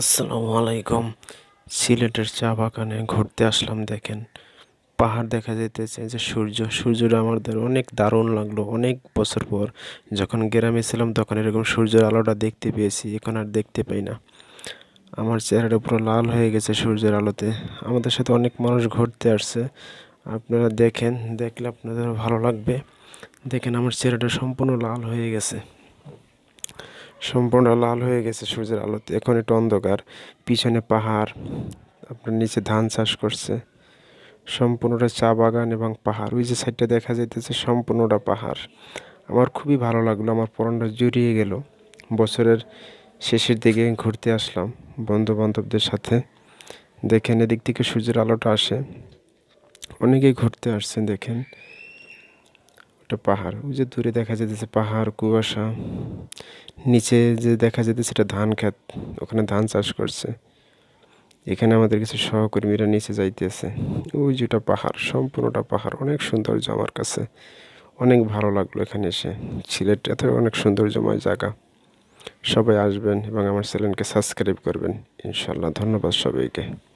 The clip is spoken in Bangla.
আসসালামু আলাইকুম। সিলেটের চা বাগানে ঘুরতে আসলাম, দেখেন। পাহাড় দেখা যেতেছে যে সূর্য সূর্যটা আমাদের অনেক দারুণ লাগল। অনেক বছর পর যখন গ্রামে ছিলাম তখন এরকম সূর্যের আলোটা দেখতে পেয়েছি, এখন আর দেখতে পাই না। আমার চেহারাটা পুরো লাল হয়ে গেছে সূর্যের আলোতে। আমাদের সাথে অনেক মানুষ ঘুরতে আসছে। আপনারা দেখেন, দেখলে আপনাদের ভালো লাগবে। দেখেন আমার চেহারাটা সম্পূর্ণ লাল হয়ে গেছে। সম্পূর্ণ লাল হয়ে গেছে সূর্যের আলোতে। এখন একটু অন্ধকার। পিছনে পাহাড়, আপনার নিচে ধান চাষ করছে। সম্পূর্ণটা চা বাগান এবং পাহাড়। ওই যে সাইডটা দেখা যাইতেছে, সম্পূর্ণটা পাহাড়। আমার খুবই ভালো লাগল, আমার পরনটা জুড়িয়ে গেল। বছরের শেষের দিকে ঘুরতে আসলাম বন্ধু বান্ধবদের সাথে। দেখেন, এদিক থেকে সূর্যের আলোটা আসে। অনেকেই ঘুরতে আসছেন, দেখেন। ওটা পাহাড়, ওই যে দূরে দেখা যেতেছে পাহাড়, কুয়াশা, নিচে যে দেখা যেতেছে সেটা ধান ক্ষেত, ওখানে ধান চাষ করছে। এখানে আমাদের কিছু সহকর্মীরা নিচে যাইতেছে। ওই যেটা পাহাড়, সম্পূর্ণটা পাহাড়, অনেক সৌন্দর্য আমার কাছে। অনেক ভালো লাগল এখানে এসে। সিলেটটাতে অনেক সৌন্দর্যময় জায়গা। সবাই আসবেন এবং আমার চ্যানেলকে সাবস্ক্রাইব করবেন। ইনশাল্লাহ ধন্যবাদ সবাইকে।